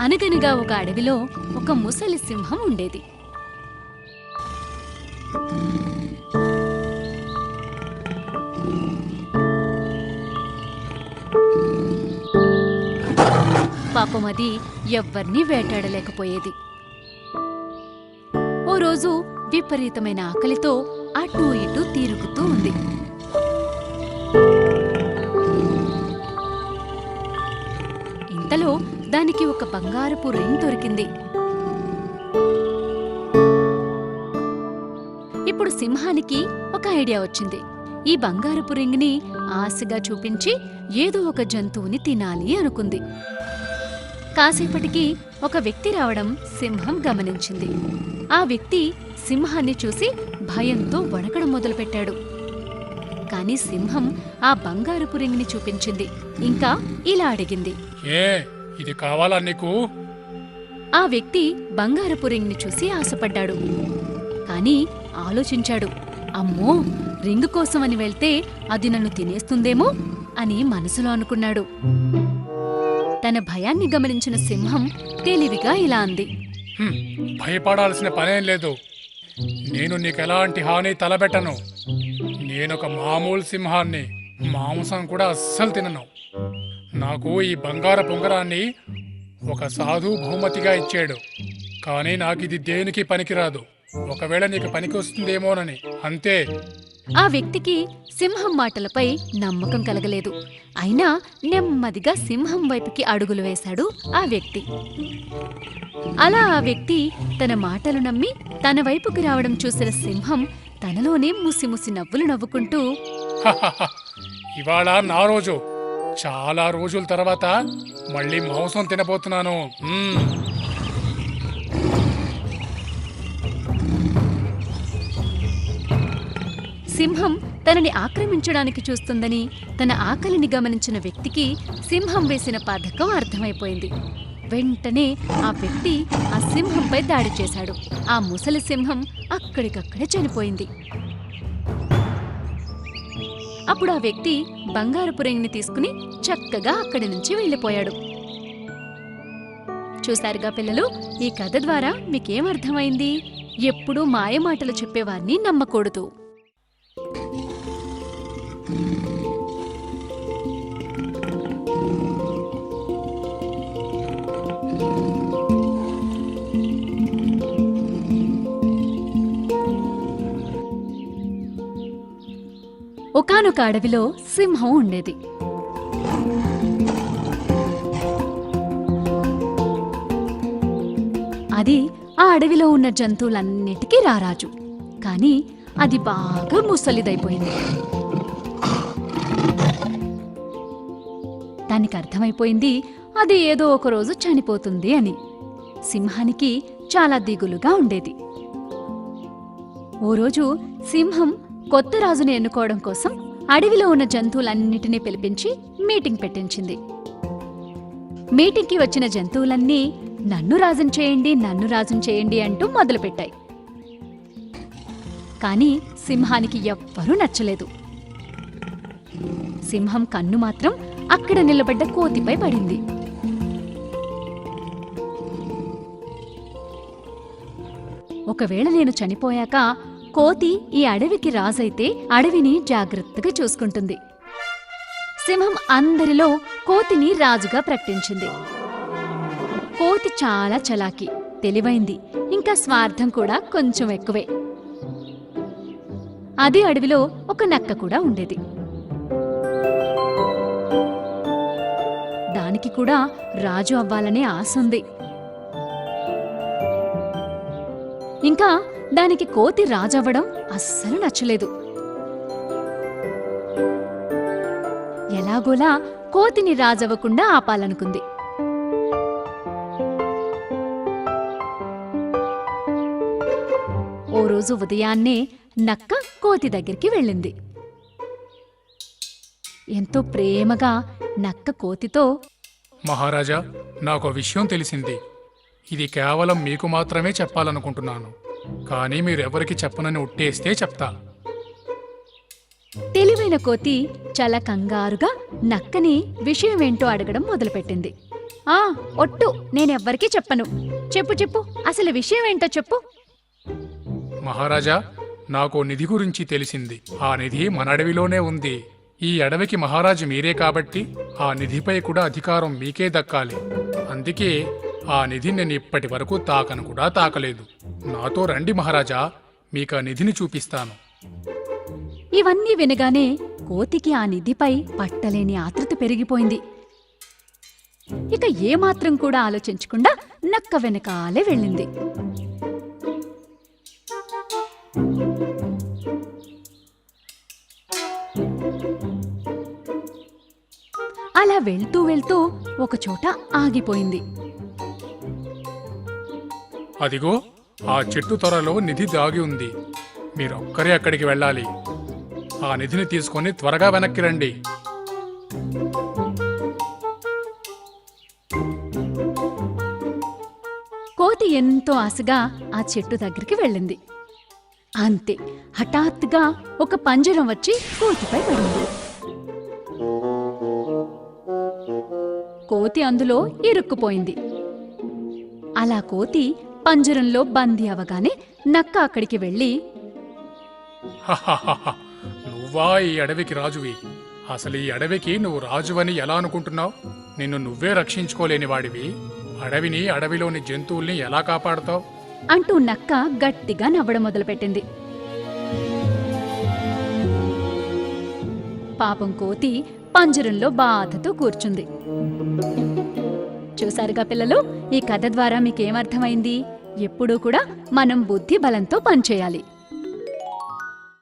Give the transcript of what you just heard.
అనగనగా ఒక అడవిలో ఒక ముసలి సింహం ఉండేది. పాపం అది ఎవ్వర్నీ వేటాడలేకపోయేది. ఓ రోజు విపరీతమైన ఆకలితో అటు ఇటు తిరుగుతూ ఉంది. ఇంతలో దానికి ఒక బంగారపు రింగ్ దొరికింది. ఇప్పుడు సింహానికి ఒక ఐడియా వచ్చింది. ఈ బంగారపు రింగ్ని ఆశగా చూపించి ఏదో ఒక జంతువుని తినాలి అనుకుంది. కాసేపటికి ఒక వ్యక్తి రావడం సింహం గమనించింది. ఆ వ్యక్తి సింహాన్ని చూసి భయంతో వణకడం మొదలుపెట్టాడు. కాని సింహం ఆ బంగారపు రింగ్ని చూపించింది. ఇంకా ఇలా అడిగింది. ఏ ఇది కావాలా నీకు? ఆ వ్యక్తి బంగారపు రింగ్ని చూసి ఆశపడ్డాడు. కాని ఆలోచించాడు. అమ్మో రింగ్ కోసమని వెళ్తే అది నన్ను తినేస్తుందేమో అని మనసులో అనుకున్నాడు. తన భయాన్ని గమనించిన సింహం తెలివిగా ఇలా అంది. హ్మ్, భయపడాల్సిన పనేం లేదు. నేను నీకు ఎలాంటి హాని తలబెట్టను నేనొక మామూలు సింహాన్ని మాంసం కూడా అస్సలు తినను. నాకు ఈ బంగార పొంగరాన్ని ఒక సాధు బహుమతిగా ఇచ్చాడు. కానీ నాకు ఇది దేనికి పనికిరాదు. ఒకవేళ నీకు పనికి వస్తుందేమోనని అంతే. ఆ వ్యక్తికి సింహం మాటలపై నమ్మకం కలగలేదు. అయినా నెమ్మదిగా సింహం వైపుకి అడుగులు వేశాడు ఆ వ్యక్తి. అలా ఆ వ్యక్తి తన మాటలు నమ్మి తన వైపుకి రావడం చూసిన సింహం తనలోనే ముసిముసి నవ్వులు నవ్వుకుంటూ ఇవాళ నా రోజు. చాలా రోజుల తర్వాత మళ్ళీ మాంసం తినబోతున్నాను. సింహం తనని ఆక్రమించడానికి చూస్తుందని తన ఆకలిని గమనించిన వ్యక్తికి సింహం వేసిన పథకం అర్థమైపోయింది. వెంటనే ఆ వ్యక్తి ఆ సింహంపై దాడి చేశాడు. ఆ ముసలి సింహం అక్కడికక్కడే చనిపోయింది. అప్పుడు ఆ వ్యక్తి బంగారపు రింగ్ని తీసుకుని చక్కగా అక్కడి నుంచి వెళ్ళిపోయాడు. చూశారుగా పిల్లలు ఈ కథ ద్వారా మీకేం అర్థమైంది? ఎప్పుడూ మాయమాటలు చెప్పేవారిని నమ్మకూడదు. ఒకానొక అడవిలో సింహం ఉండేది. అది ఆ అడవిలో ఉన్న జంతువులన్నిటికీ రారాజు. కానీ అది బాగా ముసలిదైపోయింది. దానికి అర్థమైపోయింది అది ఏదో ఒక రోజు చనిపోతుంది అని. సింహానికి చాలా దిగులుగా ఉండేది. ఓ రోజు సింహం కొత్త రాజుని ఎన్నుకోవడం కోసం అడవిలో ఉన్న జంతువులన్నిటినీ పిలిపించి మీటింగ్ పెట్టించింది. మీటింగ్కి వచ్చిన జంతువులన్నీ నన్ను రాజం చేయండి నన్ను రాజం చేయండి అంటూ మొదలుపెట్టాయి. కానీ సింహానికి ఎవ్వరూ నచ్చలేదు. సింహం కన్ను మాత్రం అక్కడ నిలబడ్డ కోతిపై పడింది. ఒకవేళ నేను చనిపోయాక కోతి ఈ అడవికి రాజైతే అడవిని జాగ్రత్తగా చూసుకుంటుంది. సింహం అందరిలో కోతిని రాజుగా ప్రకటించింది. కోతి చాలా చలాకి తెలివైంది ఇంకా స్వార్థం కూడా కొంచెం ఎక్కువే. అదే అడవిలో ఒక నక్క కూడా ఉండేది. దానికి కూడా రాజు అవ్వాలనే ఆశ ఉంది. ఇంకా దానికి కోతి రాజవ్వడం అస్సలు నచ్చలేదు. ఎలాగోలా కోతిని రాజవ్వకుండా ఆపాలనుకుంది. ఓ రోజు ఉదయాన్నే నక్క కోతి దగ్గరికి వెళ్ళింది. ఎంతో ప్రేమగా నక్క కోతితో మహారాజా నాకు ఒక విషయం తెలిసింది. ఇది కేవలం మీకు మాత్రమే చెప్పాలనుకుంటున్నాను. కానీ మీరెవరికి చెప్పనని ఉట్టేస్తే చెప్తా. తెలివైన కోతి చాలా కంగారుగా నక్కని విషయమేంటో అడగడం మొదలుపెట్టింది. ఆ ఒట్టు నేనెవ్వరికీ చెప్పను. చెప్పు చెప్పు అసలు విషయమేంటో చెప్పు. మహారాజా నాకు నిధి గురించి తెలిసింది. ఆ నిధి మన అడవిలోనే ఉంది. ఈ అడవికి మహారాజు మీరే కాబట్టి ఆ నిధిపై కూడా అధికారం మీకే దక్కాలి. అందుకే ఆ నిధి నేను ఇప్పటి వరకు తాకను కూడా తాకలేదు. నాతో రండి మహారాజా మీకు ఆ నిధిని చూపిస్తాను. ఇవన్నీ వినగానే కోతికి ఆ నిధిపై పట్టలేని ఆతృత పెరిగిపోయింది. ఇక ఏమాత్రం కూడా ఆలోచించకుండా నక్క వెనకాలే వెళ్ళింది. అలా వెళ్తూ వెళ్తూ ఒకచోట ఆగిపోయింది. అదిగో ఆ చెట్టు త్వరలో నిధి దాగి ఉంది. మీరొక్కరే అక్కడికి వెళ్ళాలి. ఆ నిధిని తీసుకొని త్వరగా వెనక్కి రండి. కోతి ఎంతో ఆశగా ఆ చెట్టు దగ్గరికి వెళ్ళింది. అంతే హఠాత్తుగా ఒక పంజరం వచ్చి కోతిపై పడింది. కోతి అందులో ఇరుక్కుపోయింది. అలా కోతి పంజరంలో బందీ అవగానే నక్క అక్కడికి వెళ్ళి. నువ్వా ఈ అడవికి రాజువి? అసలు ఈ అడవికి నువ్వు రాజువని ఎలా అనుకుంటున్నావు? నిన్ను నువ్వే రక్షించుకోలేని వాడివి. అడవిని అడవిలోని జంతువుల్ని ఎలా కాపాడుతావు? అంటూ నక్క గట్టిగా నవ్వడం మొదలుపెట్టింది. పాపం కోతి పంజరంలో బాధతో కూర్చుంది. చూసారుగా పిల్లలు? ఈ కథ ద్వారా మీకేమర్థమైంది? ఎప్పుడూ కూడా మనం బుద్ధి బలంతో పనిచేయాలి.